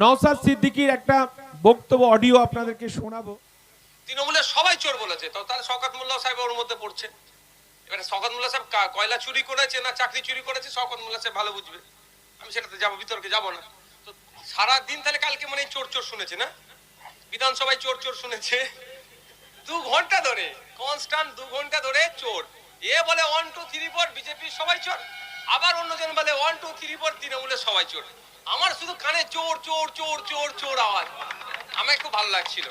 নওসাদ সিদ্দিকীর একটা বক্তব্য অডিও আপনাদেরকে শোনাবো। তৃণমূলের সবাই চোর বলেছে। তো তাহলে শওকত মোল্লা সাহেব ওর মধ্যে পড়ছে। এবারে শওকত মোল্লা সাহেব কয়লা চুরি করেছে না চাকরি চুরি করেছে, শওকত মোল্লা সাহেব ভালো বুঝবে। আমি সেটাতে যাব, বিতর্কে যাব না। তো সারা দিন তাহলে কালকে মানে চোর চোর শুনেছে না? বিধানসভায় চোর চোর শুনেছে। দু ঘণ্টা ধরে কনস্ট্যান্ট দু ঘণ্টা ধরে চোর। এ বলে ওয়ান টু থ্রি ফোর বিজেপির সবাই চোর। আবার অন্যজন বলে ওয়ান টু থ্রি ফোর তৃণমূলের সবাই চোর। আমার শুধু কানে চোর চোর চোর চোর চোর আওয়াজ। আমার খুব ভালো লাগছিল।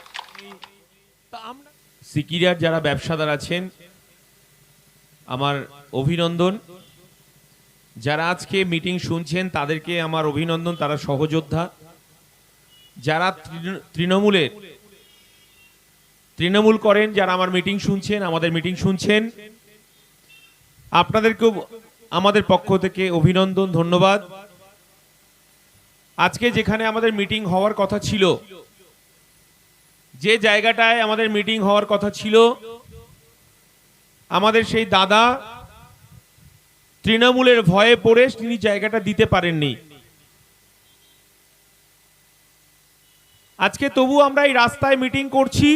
সিকিরিয়ার যারা ব্যবসাদার আছেন, আমার অভিনন্দন। যারা আজকে মিটিং শুনছেন, তাদেরকে আমার অভিনন্দন, তারা সহযোদ্ধা। যারা তৃণ- তৃণমূলের তৃণমূল করেন, যারা আমার মিটিং শুনছেন, আমাদের মিটিং শুনছেন, আপনাদেরকেও আমাদের পক্ষ থেকে অভিনন্দন, ধন্যবাদ। আজকে যেখানে আমাদের মিটিং হওয়ার কথা ছিল, যে জায়গাটায় আমাদের মিটিং হওয়ার কথা ছিল, আমাদের সেই দাদা তৃণমূলের ভয়ে পড়ে তিনি জায়গাটা দিতে পারেননি। আজকে তবু আমরা এই রাস্তায় মিটিং করছি,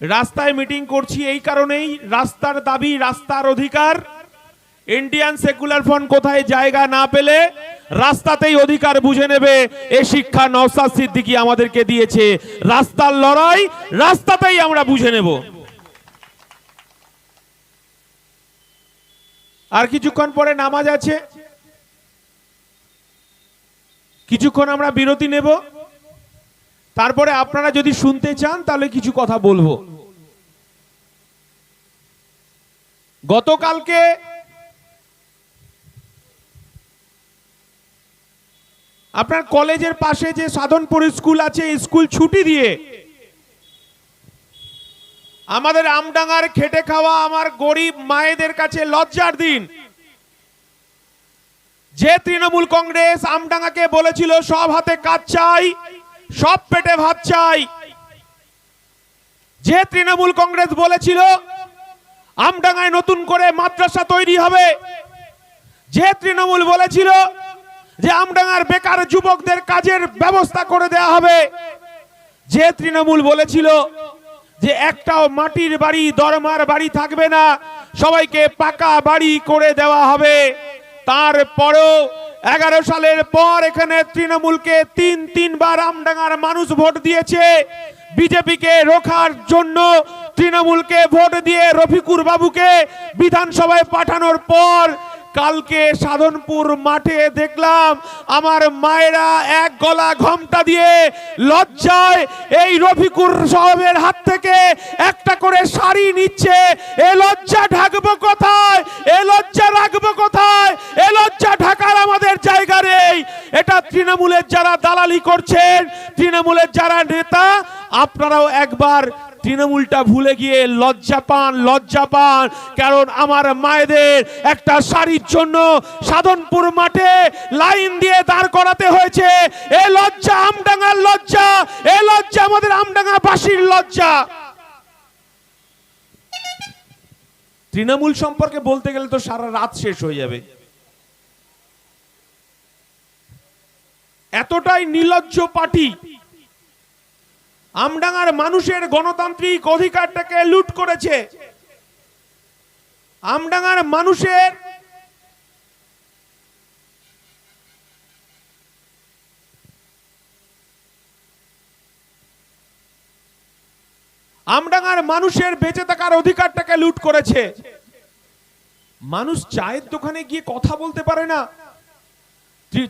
রাস্তায় মিটিং করছি এই কারণেই রাস্তার দাবি, রাস্তার অধিকার ইন্ডিয়ান সেকুলার ফ্রন্ট কোথায় জায়গা না পেলে রাস্তাতেই অধিকার বুঝে নেবে। এ শিক্ষা নওসাদ সিদ্দিকি আমাদেরকে দিয়েছে। রাস্তার লড়াই, রাস্তাতেই আমরা বুঝে নেব। আর কিছুক্ষণ পরে নামাজ আছে। কিছুক্ষণ আমরা বিরতি নেব। তারপরে আপনারা যদি শুনতে চান, তাহলে কিছু কথা বলব। গতকালকে আপনার কলেজের পাশে যে সাধনপুর স্কুল আছে স্কুল ছুটি দিয়ে আমাদের আমডাঙ্গার খেটে খাওয়া আমার গরিব মায়েদের কাছে লজ্জার দিন। যে তৃণমূল কংগ্রেস আমডাঙ্গাকে বলেছিল, সব হাতে কাজ চাই, সব পেটে ভাত চাই। যে তৃণমূল কংগ্রেস বলেছিল, আমডাঙ্গায় নতুন করে মাদ্রাসা তৈরি হবে। যে তৃণমূল বলেছিল যে আমডাঙ্গার বেকার যুবকদের কাজের ব্যবস্থা করে দেয়া হবে। যে তৃণমূল বলেছিল যে একটাও মাটির বাড়ি, দরমার বাড়ি থাকবে না, সবাইকে পাকা বাড়ি করে দেওয়া হবে। তারপরেও এগারো সালের পর এখানে তৃণমূলকে তিন, তিনবার আমডাঙ্গার মানুষ ভোট দিয়েছে। বিজেপিকে রোখার জন্য তৃণমূলকে ভোট দিয়ে রফিকুর বাবুকে বিধানসভায় পাঠানোর পর কালকে সাধনপুর মাঠে দেখলাম আমার মায়েরা এক গলা ঘমটা দিয়ে লজ্জায় এই রফিকুর সাহেবের হাত থেকে একটা করে শাড়ি নিচ্ছে। এ লজ্জা ঢাকবো কোথায়? এ লজ্জা রাখব কোথায়? এ লজ্জা ঢাকার আমাদের জায়গা নেই। এটা তৃণমূলের যারা দালালি করছেন, তৃণমূলের যারা নেতা, আপনারাও একবার তৃণমূলটা ভুলে গিয়ে লজ্জা পান লজ্জা পান। কারণ আমার মায়েদের একটা শাড়ির জন্য সাধনপুর মাঠে লাইন দিয়ে দাঁড় করাতে হয়েছে। এ লজ্জা আমডাঙ্গার লজ্জা, এ লজ্জা আমাদের আমডাঙ্গা বাসীর লজ্জা। তৃণমূল সম্পর্কে বলতে গেলে তো সারা রাত শেষ হয়ে যাবে। এতটাই নির্লজ্জ পার্টি আমডাঙ্গার মানুষের গণতান্ত্রিক অধিকারটাকে লুট করেছে। আমডাঙ্গার মানুষের আমডাঙ্গার মানুষের বেঁচে থাকার অধিকারটাকে লুট করেছে। মানুষ চায়ের দোকানে গিয়ে কথা বলতে পারে না।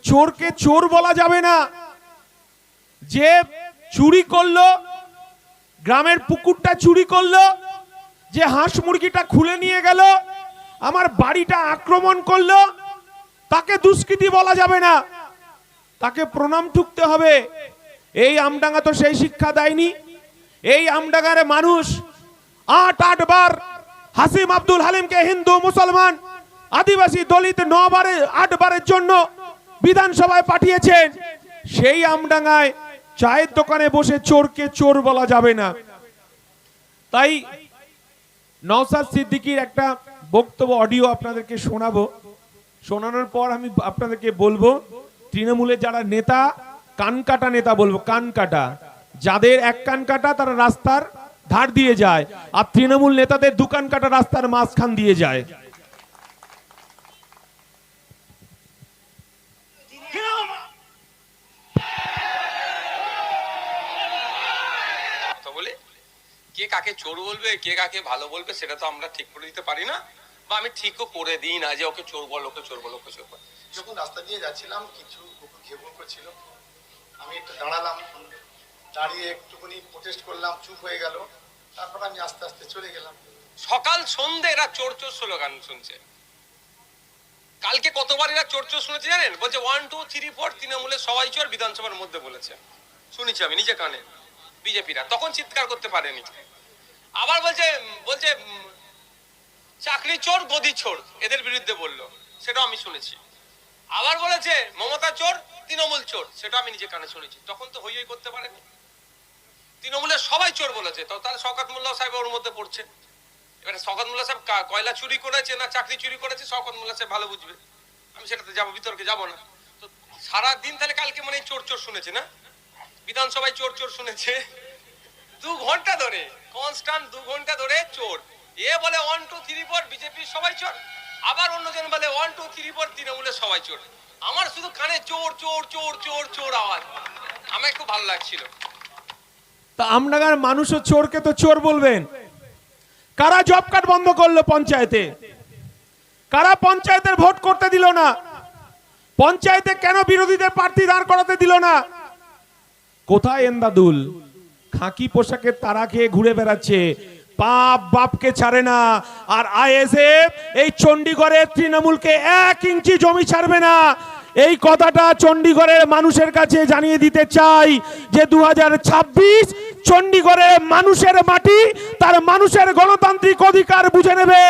চোরকে চোর বলা যাবে না। যে চুরি করল, গ্রামের পুকুরটা চুরি করল, যে হাঁস মুরগিটা খুলে নিয়ে গেল, আমার বাড়িটা আক্রমণ করল, তাকে দুষ্কৃতি বলা যাবে না। তাকে প্রণাম ঠুকতে হবে। এই আমডাঙ্গা তো সেই শিক্ষা দেয়নি। এই আমডাঙ্গার মানুষ আট আট বার হাসিম আব্দুল হালিমকে হিন্দু, মুসলমান, আদিবাসী, দলিত নবারে আট বারের জন্য বিধানসভায় পাঠিয়েছেন। সেই আমডাঙ্গায় চায়ের দোকানে বসে চোরকে চোর বলা যাবে না। তাই নওসাদ সিদ্দিকীর একটা বক্তব্য অডিও আপনাদেরকে শোনাবো। শোনানোর পর আমি আপনাদেরকে বলব, তৃণমূলের যারা নেতা, কান কাটা নেতা বলব, কান কাটা। যাদের এক কান কাটা, তারা রাস্তার ধার দিয়ে যায়। আর তৃণমূল নেতাদের দু কান কাটা রাস্তার মাঝখান দিয়ে যায়। বলি? কে কাকে চোর বলবে কে কাকে ভালো বলবে সেটা তো আমরা ঠিক করে দিতে পারি না বা আমি ঠিকও করে দিই না যে ওকে চোর বল ওকে চোর বল ওকে চোর বল। যখন রাস্তা দিয়ে যাচ্ছিলাম কিছু কুকুর ঘেবুর করছিল। আমি একটু দাঁড়ালাম দাঁড়িয়ে একটুখানি প্রোটেস্ট করলাম চুপ হয়ে গেল। তারপর আমি আস্তে আস্তে চলে গেলাম। সকাল সন্ধে এরা চোর চোর স্লোগান শুনছে। কালকে কতবার এরা চোর চোর শুনেছে জানেন? বলছে ওয়ান টু থ্রি ফোর তৃণমূলের সবাই চোর বিধানসভার মধ্যে বলেছে। শুনেছি আমি নিজে কানে। বিজেপিরা। তখন চিৎকার করতে পারেনি। আবার বলছে বলছে চাকরি চোর, গদি চোর, এদের বিরুদ্ধে বলল। সেটাও আমি শুনেছি। আবার বলেছে, মমতা চোর, তৃণমূল চোর সেটা আমি নিজে কানে শুনেছি। তখন তো হই হই করতে পারেনি। তৃণমূলের সবাই চোর বলেছে। তো তাহলে শওকত মোল্লা সাহেব ওর মধ্যে পড়ছে। এবারে শওকত মোল্লা সাহেব কয়লা চুরি করেছে না চাকরি চুরি করেছে, শওকত মোল্লা সাহেব ভালো বুঝবে। আমি সেটাতে যাব, বিতর্কে যাব না। তো সারা দিন তাহলে কালকে মানে চোর চোর শুনেছে না? বিধানসভায় চোর চোর শুনেছে। দু ঘণ্টা ধরে কনস্ট্যান্ট দু ঘণ্টা ধরে চোর। এ বলে ওয়ান টু থ্রি ফোর বিজেপির সবাই চোর। আবার অন্যজন বলে ওয়ান টু থ্রি ফোর তৃণমূলের সবাই চোর। আমার শুধু কানে চোর চোর চোর চোর চোর আওয়াজ। আমার খুব ভালো লাগছিল। তা আমডাঙ্গার মানুষও চোরকে তো চোর বলবেন। কারা জব কার্ড বন্ধ করল পঞ্চায়েতে? কারা পঞ্চায়েতের ভোট করতে দিল না? পঞ্চায়েতে কেন বিরোধীদের প্রার্থী দাঁড় করাতে দিল না? কোথায় এন্দাদুল খাকি পোশাকে তারা খেয়ে ঘুরে বেড়াচ্ছে। বাপ বাপকে ছাড়ে না। আর আইএসএফ এই চন্ডীগড়ের তৃণমূলকে এক ইঞ্চি জমি ছাড়বে না। এই কথাটা চণ্ডীগড়ের মানুষের কাছে জানিয়ে দিতে চাই যে দু ছাব্বিশ চণ্ডীগড়ের মানুষের মাটি, তার মানুষের গণতান্ত্রিক অধিকার বুঝে নেবে।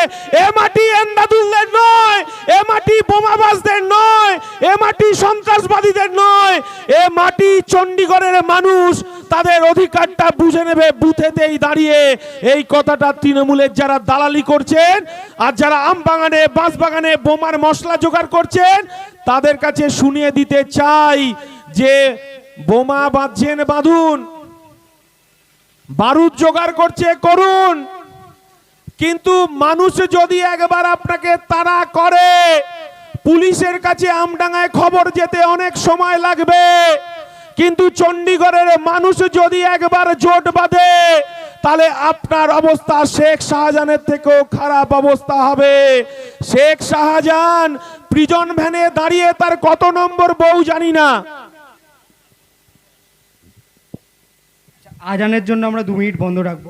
এ মাটি এন্দাদুলদের নয়, এ মাটি বোমাবাসদের নয়, এ মাটি সন্ত্রাসবাদীদের নয়, এ মাটি চণ্ডীগড়ের মানুষ তাদের অধিকারটা বুঝে নেবে, বুথেতেই দাঁড়িয়ে এই কথাটা তৃণমূলের যারা দালালি করছেন আর যারা আম বাগানে, বাঁশ বাগানে বোমার মশলা জোগাড় করছেন, তাদের কাছে শুনিয়ে দিতে চাই যে বোমা বাঁধছেন বাঁধুন, বারুদ জোগাড় করছে, করুন। কিন্তু মানুষ যদি একবার আপনাকে তাড়া করে, পুলিশের কাছে আমডাঙ্গায় খবর যেতে অনেক সময় লাগবে। কিন্তু চণ্ডীগড়ের মানুষ যদি একবার জোট বাঁধে, তাহলে আপনার অবস্থা শেখ শাহজাহানের থেকেও খারাপ অবস্থা হবে। শেখ শাহজাহান প্রিজন ভ্যানে দাঁড়িয়ে তার কত নম্বর বউ জানি না। আজানের জন্য আমরা দু মিনিট বন্ধ রাখব।